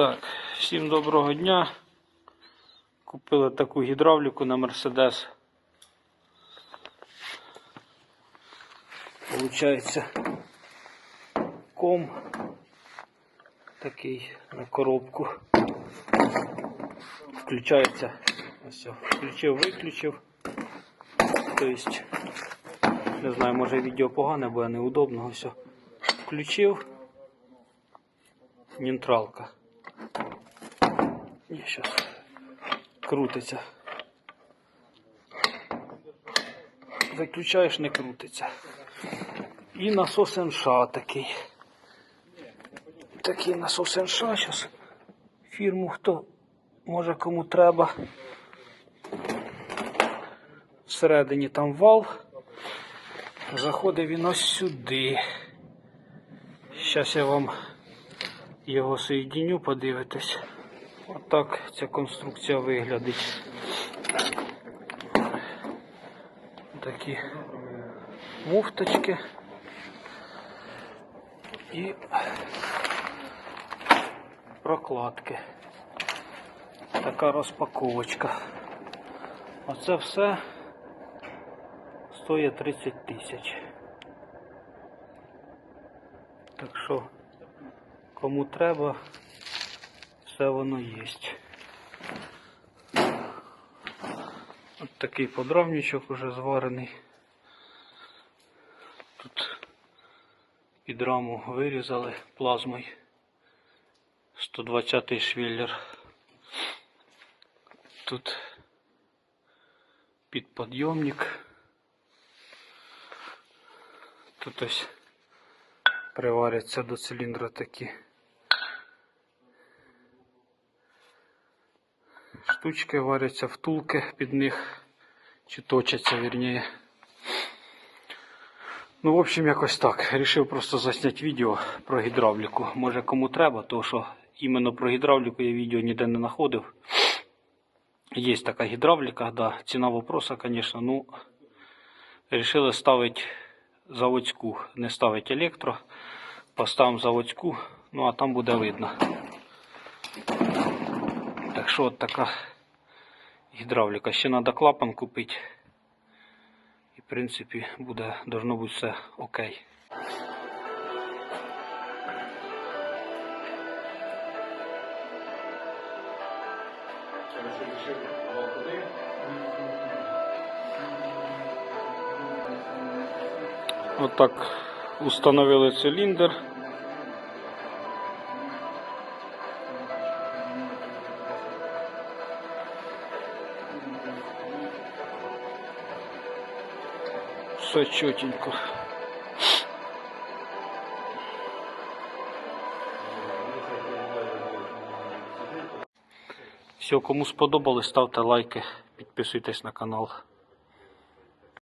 Так, всім доброго дня. Купили таку гідравліку на Мерседес. Получається ком такий на коробку. Включається. Ось, включив, виключив. Тобто, не знаю, може відео погане, бо неудобно. Ось. о. Включив. Нейтралка. І щас крутиться. Виключаєш, не крутиться. І насос НШ такий. Такий насос НШ зараз. Фірму хто може кому треба. Всередині там вал. Заходить він ось сюди. Зараз я вам його соєдиню, подивитесь. Отак ця конструкція виглядить. Такі муфточки і прокладки. Така розпаковочка. Оце все стоїть 30 тисяч. Так що Кому треба, все воно є. От такий подрамничок уже зварений. Тут під раму вирізали плазмою 120-й швіллер. Тут підподйомник. Тут ось приваряться до циліндра такі штучки варяться втулки під них, чи точаться, вірніше. Ну, в общем, якось так. Рішив просто засняти відео про гідравліку. Може кому треба, тому що іменно про гідравліку я відео ніде не знаходив. Є така гідравліка, да. Ціна вопроса, звісно, ну рішили ставити заводську, не ставити електро. Поставимо заводську, ну а там буде видно. Так що от така гідравліка. Ще треба клапан купити. І в принципі буде, должно бути все окей. Отак установили циліндр. Все чотенько. Все, кому сподобалось, ставте лайки, підписуйтесь на канал.